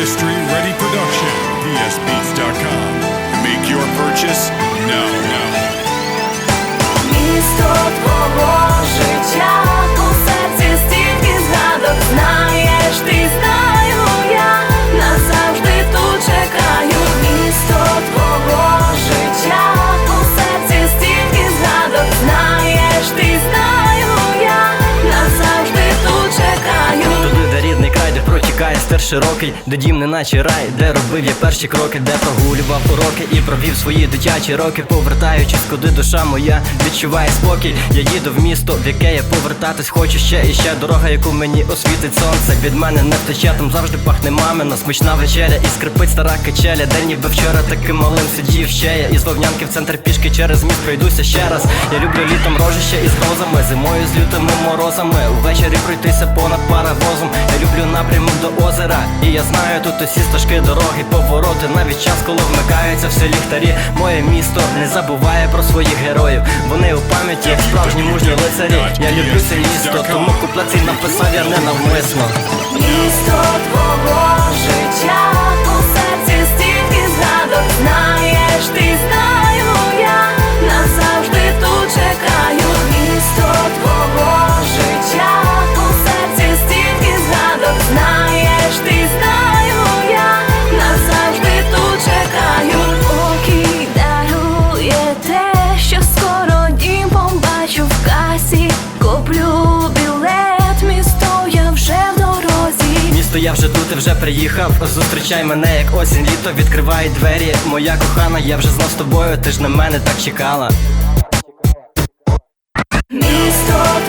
Industry Ready Production, psbeats.com. Make your purchase now. now. Широкий, де дім не наче рай, де робив я перші кроки, де прогулював уроки і провів свої дитячі роки, повертаючись, куди душа моя відчуває спокій. Я їду в місто, в яке я повертатись хочу ще і ще дорога, яку мені освітить сонце. Від мене не втече, там завжди пахне мамина, смачна вечеря і скрипить стара качеля. День ніби вчора таким малим сидів ще я із вовнянки в центр пішки через міст пройдуся ще раз. Я люблю літом рожище із грозами, зимою з лютими морозами. Увечері пройтися понад паровозом. Я люблю напрямок до озера. І я знаю тут усі стежки, дороги, повороти. Навіть час, коли вмикаються всі ліхтарі. Моє місто не забуває про своїх героїв. Вони у пам'яті, як справжні мужні лицарі. Я люблю це місто, тому куплеці написав я ненавмисно. Місто твого життя я вже тут і вже приїхав. Зустрічай мене, як осінь, літо відкриває двері. Моя кохана, я вже знов з тобою, ти ж на мене так чекала. Місто